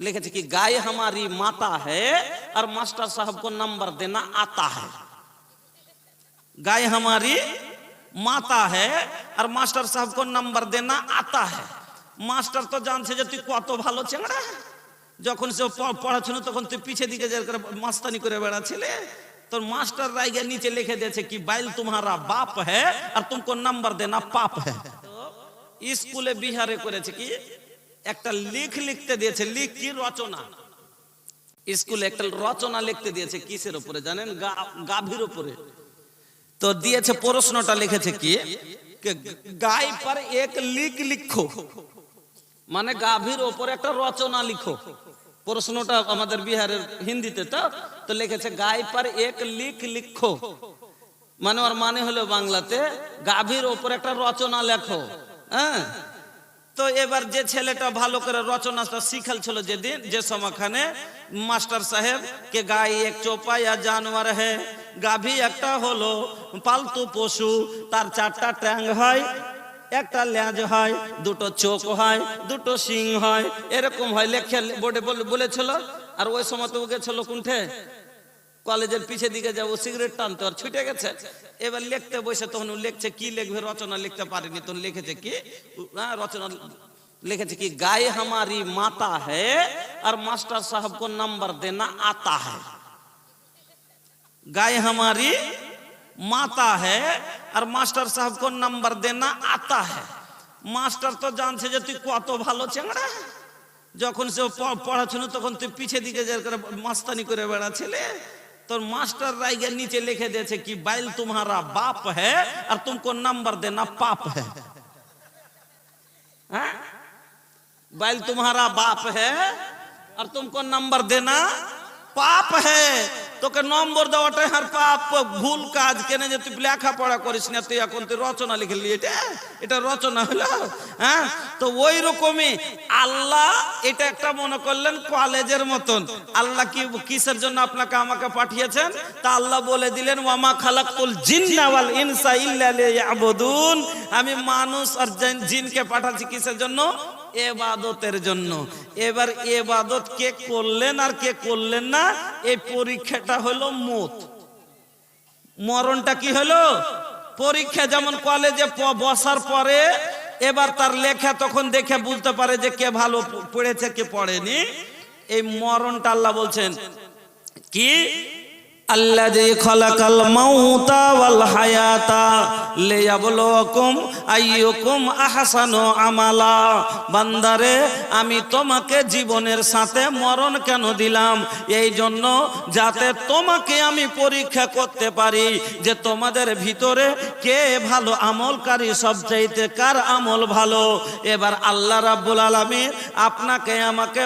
লিখেছে কি গায়ে হামারি মাতা হ্যাঁ আর মাস্টার সাহেব কো নাম্বার দেনা আতা হ্যাঁ গায়ে হামারি মাতা হ্যাঁ আর মাস্টার সাহেব কো নাম্বার দেনা আতা হ্যাঁ মাস্টার তো জানছে যে তুই কত ভালো চেংড়া যখন সে পড়াশোনা তখন তুই পিছিয়ে দিকে যার করে মাস্তানি করে বেড়াচ্ছিলে তোর মাস্টার রাইগে নিচে লিখে দিয়েছে কি বাইল তোমারা বাপ হ্যাঁ আর তুমকো নাম্বার দেনা পাপ হ্যাঁ স্কুলে বিহারে করেছে কি একটা লিখ লিখতে দিয়েছে, লিখ কি রচনা? স্কুলে একটা রচনা লিখতে দিয়েছে কিসের উপরে জানেন? গাভীর উপরে। তো দিয়েছে, প্রশ্নটা লিখেছে কি, গাই পর এক লিখ লিখো। মানে গাভীর উপরে একটা রচনা লিখো। প্রশ্নটা আমাদের বিহারের হিন্দিতে, তো? তো লিখেছে, গাই পর এক লিখ লিখো। মানে ওর মানে হলো বাংলাতে, গাভীর উপরে একটা রচনা লেখো। হ্যাঁ? তো এবার যে ছেলেটা ভালো করে রচনাটা শিখাল ছিল যেদিন, যে সময়খানে মাস্টার সাহেব কে গাই এক চোপায়া জানোয়ার হে, গাভী একটা হলো পালতু পশু, তার চারটা ট্যাং হয়, একটা লেজ হয়, দুটো চোখ হয়, দুটো শিং হয়, এরকম হয় লেখে, বোর্ডে বলে- বলেছিল, আর ওই সময় তো গেছিল কোনঠে? কলেজের পিছে দিকে যাব, সিগারেট টানতে, আর ছুটে গেছে। এবার লিখতে বসে তখন লিখছে কি লিখবে, রচনা লিখতে পারেনি। তখন লিখেছে কি রচনা লিখেছে কি, গায়ে হামারি মাতা হে, আর মাস্টার সাহেব কো নাম্বার দেনা আতা হে। গায়ে হামারি মাতা হে, আর মাস্টার সাহেব কোন নাম্বার দেনা আতা হে। মাস্টার তো জানছে যে তুই কত ভালো চেংড়া যখন সে পড়াশুনো, তখন তুই পিছে দিকে যার করে মাস্তানি করে বেড়াচ্ছিলে। तो मास्टर के नीचे लिखे दे कि बैल तुम्हारा बाप है और तुमको नंबर देना पाप है। हाँ? बैल तुम्हारा बाप है और तुमको नंबर देना पाप है। তোকে নম্বর দেওয়াটাই আর পাপ ভুল কাজ কেনে যে তুই লেখাপড়া করিস না, তুই এখন তুই রচনা লিখলি এটা এটা রচনা হলো হ্যাঁ? তো ওই রকমই আল্লাহ এটা একটা মনে করলেন কলেজের মতন। আল্লাহ কি, কিসের জন্য আপনাকে আমাকে পাঠিয়েছেন? তা আল্লাহ বলে দিলেন, ওয়ামা খালাকুল জিন্না ওয়াল ইনসা ইল্লা লিয়াবুদুন। আমি মানুষ আর জিন- জিনকে পাঠাচ্ছি কিসের জন্য? এবাদতের জন্য। এবার এবাদত কে করলেন আর কে করলেন না, এই পরীক্ষাটা হলো মত। মরণটা কি হলো? পরীক্ষা যেমন কলেজে বসার পরে এবার তার লেখা তখন দেখে বুঝতে পারে যে কে ভালো পড়েছে, কে পড়েনি। এই মরণটা আল্লাহ বলছেন, কি? খালাকাল হায়াতা আমালা। বান্দারে, আমি তোমাকে জীবনের সাথে মরণ কেন দিলাম? এই জন্য যাতে তোমাকে আমি পরীক্ষা করতে পারি যে তোমাদের ভিতরে কে ভালো আমলকারী, সবচাইতে কার আমল ভালো। এবার আল্লাহ রাব্বুল আলামিন আপনাকে আমাকে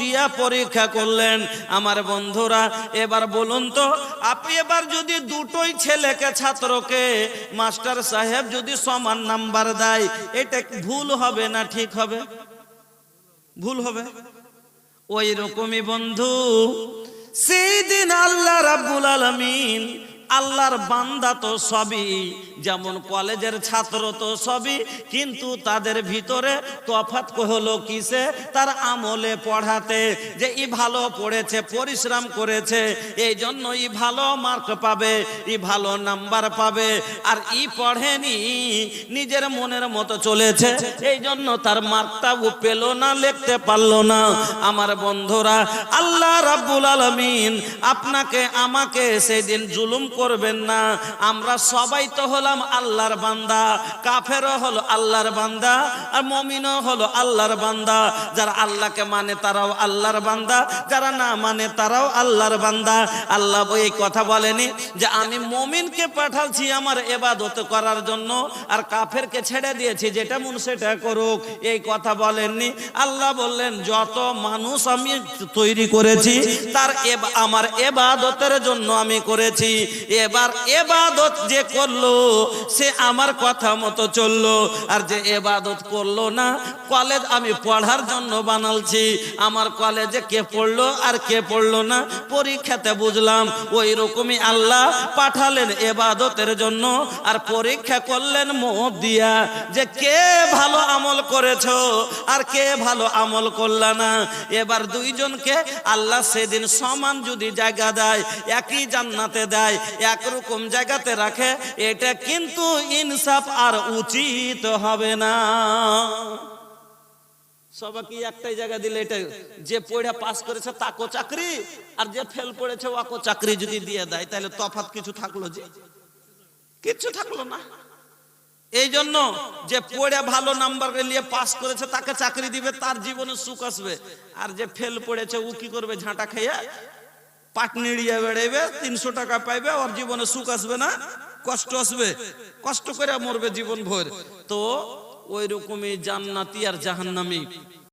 দিয়া পরীক্ষা করলেন। আমার বন্ধুরা, এবার বলুন তো আপনি এবার যদি দুটোই ছেলেকে, ছাত্রকে, মাস্টার সাহেব যদি সমান নাম্বার দেয়, এটা ভুল হবে না ঠিক হবে? ভুল হবে। ওই রকমই বন্ধু সেই দিন আল্লাহ রাব্বুল আলামিন আল্লাহর বান্দা তো সবই, যেমন কলেজের ছাত্র তো সবই, কিন্তু তাদের ভিতরে তফাৎ হলো কিসে? তার আমলে পড়াতে, যে ই ভালো পড়েছে, পরিশ্রম করেছে এই জন্য ই ভালো মার্ক পাবে, ই ভালো নাম্বার পাবে, আর ই পড়েনি, নিজের মনের মতো চলেছে এই জন্য তার মার্কটা ও পেল না, লিখতে পারল না। আমার বন্ধুরা, আল্লাহ রাব্বুল আলামিন আপনাকে, আমাকে সেদিন জুলুম করবেন না। আমরা সবাই তো হলাম আল্লাহর বান্দা। কাফেরও হলো আল্লাহর বান্দা আর মমিনও হলো আল্লাহর বান্দা। যারা আল্লাহকে মানে তারাও আল্লাহর বান্দা, যারা না মানে তারাও আল্লাহর বান্দা। আল্লাহ এই কথা বলেনি যে আমি মমিনকে পাঠাচ্ছি আমার এবাদত করার জন্য আর কাফেরকে ছেড়ে দিয়েছি, যেটা মন সেটা করুক। এই কথা বলেননি। আল্লাহ বললেন, যত মানুষ আমি তৈরি করেছি, তার আমার এবাদতের জন্য আমি করেছি। এবার এবাদত যে করল, সে আমার কথা মতো চলল। আর যে এবাদত করল না, কলেজ আমি পড়ার জন্য বানালছি। আমার কলেজে কে পড়ল আর কে পড়ল না, পরীক্ষাতে বুঝলাম ওই রকমই আল্লাহ পাঠালেন এবাদতের জন্য। আর পরীক্ষা করলেন মত দিয়া যে কে ভালো আমল করেছ আর কে ভালো আমল করলা না। এবার দুইজনকে আল্লাহ সেদিন সমান যদি জায়গা দেয়, একই জান্নাতে দেয় একরকম জায়গাতে রাখে, এটা কিন্তু ইনসাফ আর উচিত হবে না। সবাইকে একটাই জায়গা দিলে এটা, যে পড়া পাস করেছে তাকো চাকরি, আর যে ফেল পড়েছে ওয়াকো চাকরি যদি দিয়ে দেয়, তাহলে তফাৎ কিছু থাকল যে? কিচ্ছু থাকল না। এই জন্য যে পড়ে ভালো নাম্বার নিয়ে পাস করেছে, তাকে চাকরি দিবে, তার জীবনে সুখ আসবে। আর যে ফেল পড়েছে, ও কি করবে, ঝাঁটা খেয়ে পাটনিড়িয়া বেড়াইবে, তিনশো টাকা পাইবে, ওর জীবনে সুখ আসবে না, কষ্ট আসবে। কষ্ট করে মরবে জীবন ভর তো ওই রকমই জান্নাতি আর জাহান্নামি।